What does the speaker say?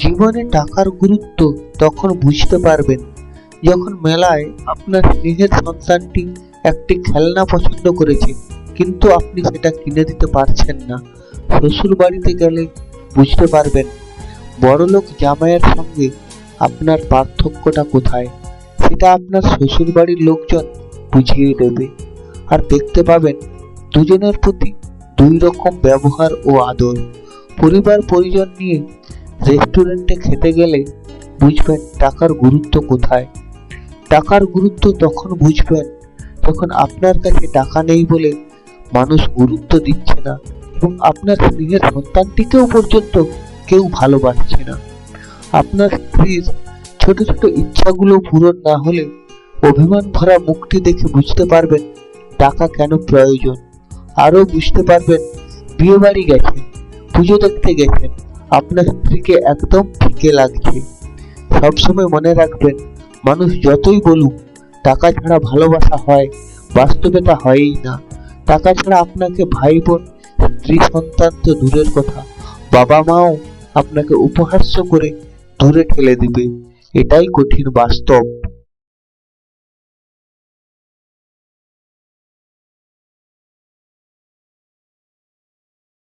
জীবনে টাকার গুরুত্ব তখন বুঝতে পারবেন, যখন মেলায় আপনার স্নেহের সন্তানটি একটি খেলনা পছন্দ করেছে, কিন্তু আপনি সেটা কিনে দিতে পারছেন না। শ্বশুর বাড়িতে গেলে বুঝতে পারবেন, বড়লোক জামাইয়ের সঙ্গে আপনার পার্থক্যটা কোথায়, সেটা আপনার শ্বশুর বাড়ির লোকজন বুঝিয়ে দেবে। আর দেখতে পাবেন, দুজনের প্রতি দুই রকম ব্যবহার ও আদর। পরিবার পরিজন নিয়ে রেস্টুরেন্টে খেতে গেলে বুঝবেন টাকার গুরুত্ব কোথায়। টাকার গুরুত্ব তখন বুঝবেন যখন আপনার কাছে টাকা নেই বলে মানুষ গুরুত্ব দিচ্ছে না এবং আপনার স্নেহের সন্তানটিকেও পর্যন্ত কেউ ভালোবাসছে না। আপনার স্ত্রীর ছোট ছোট ইচ্ছাগুলো পূরণ না হলে অভিমান ভরা মুখটি দেখে বুঝতে পারবেন টাকা কেন প্রয়োজন। আরও বুঝতে পারবেন বিয়ে বাড়ি গেছেন পুজো দেখতে গেছেন আপনার স্ত্রীকে একদম ফিকে লাগছে। সবসময় মনে রাখবেন, মানুষ যতই বলুক, টাকা ছাড়া ভালোবাসা হয় বাস্তবে তা হয়ই না। টাকা ছাড়া আপনাকে ভাই বোন স্ত্রী, সন্তান তো দূরের কথা বাবা মাও আপনাকে উপহাস্য করে দূরে ঠেলে দিবে। এটাই কঠিন বাস্তব।